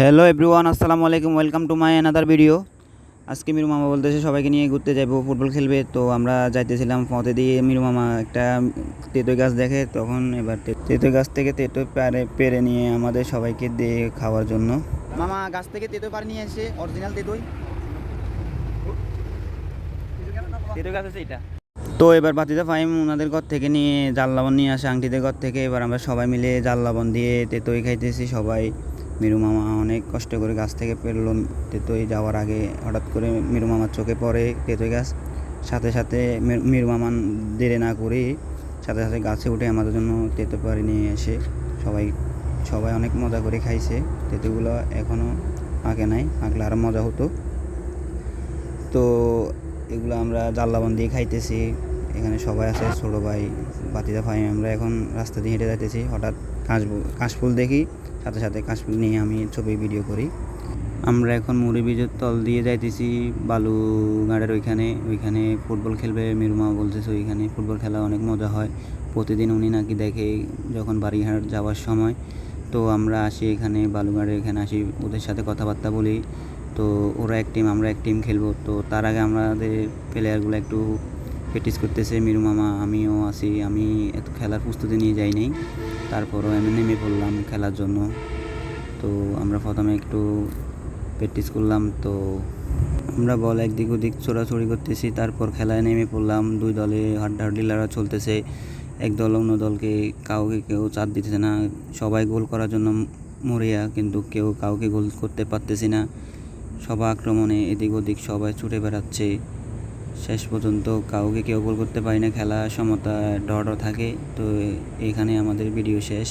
Hello everyone আসসালামু আলাইকুম welcome to my another video আজকে মিরু মামা বলতেছে সবাইকে নিয়ে ঘুরতে যাব ফুটবল খেলবে। তো আমরা যাইতেছিলাম ফতে দিয়ে মিরু মামা একটা তেঁতোই গাছ দেখে তখন এবার তে- গাছ থেকে তেঁতোই পেরে পেরে নিয়ে আমাদের সবাইকে দিয়ে খাওয়ার জন্য। মামা গাছ থেকে তেঁতোই পারে নিয়ে এসে অরিজিনাল তেঁতোই তেঁতোই গাছ আছে এটা। তো এবার বাতিদা ফাইম ওনাদের ঘর থেকে নিয়ে জাল লবণ নিয়ে আসে আংটিদের ঘর থেকে। এবার আমরা সবাই মিলে জাল লবণ দিয়ে তেঁতোই খাইতেছি সবাই। মিরু মামা অনেক কষ্ট করে গাছ থেকে পেরলো তেঁতোই যাওয়ার আগে হঠাৎ করে মিরু মামার চোখে পড়ে তেঁতোই গাছ। সাথে সাথে মির- মামা দেরি না করে সাথে সাথে গাছে উঠে আমাদের জন্য তেঁতো পাড়ি নিয়ে এসে সবাই সবাই অনেক মজা করে খাইছে। তেঁতুগুলো এখনও পাকে নাই পাকলে আরও মজা হতো। তো এগুলো আমরা জাল্লাবন দিয়ে খাইতেছি। এখানে সবাই আছে, ছোটো ভাই, বাতিদা ভাই, আমরা এখন রাস্তা দিয়ে হেঁটে যাইতেছি। হঠাৎ কাশ কাশফুল দেখি সাথে সাথে কাশ্মীর নিয়ে আমি ছবি ভিডিও করি। আমরা এখন মুড়ি বীজের তল দিয়ে যাইতেছি বালুঘাটের ওইখানে। ওইখানে ফুটবল খেলবে মিরুমা বলতেছে, ওইখানে ফুটবল খেলা অনেক মজা হয়। প্রতিদিন উনি নাকি দেখে যখন বাড়িঘাট যাওয়ার সময়। তো আমরা আসি এখানে বালুঘাটের এখানে আসি, ওদের সাথে কথাবার্তা বলি। তো ওরা এক টিম আমরা এক টিম খেলব। তো তার আগে আমাদের প্লেয়ারগুলো একটু প্র্যাকটিস করতেছে। মিরু মামা, আমিও আছি। আমি এত খেলার প্রস্তুতি নিয়ে যাই নাই। তারপরও আমি নেমে পড়লাম খেলার জন্য। তো আমরা প্রথমে একটু প্র্যাকটিস করলাম, তো আমরা বল একদিক ওদিক ছোড়াছড়ি করতেছি, তারপর খেলায় নেমে পড়লাম। দুই দলে হাড্ডাহাড্ডি লড়া চলতেছে। এক দল অন্য দলকে কাউকে কেউ চাপ দিতেছে না। সবাই গোল করার জন্য মরিয়া, কিন্তু কেউ কাউকে গোল করতে পারতেছি না। সবাই আক্রমণে এদিক ওদিক সবাই ছুটে বেড়াচ্ছে। শেষ পর্যন্ত কাউকে কেউ গোল করতে পারি না, খেলা সমতা ডর থাকে। তো এখানে আমাদের ভিডিও শেষ।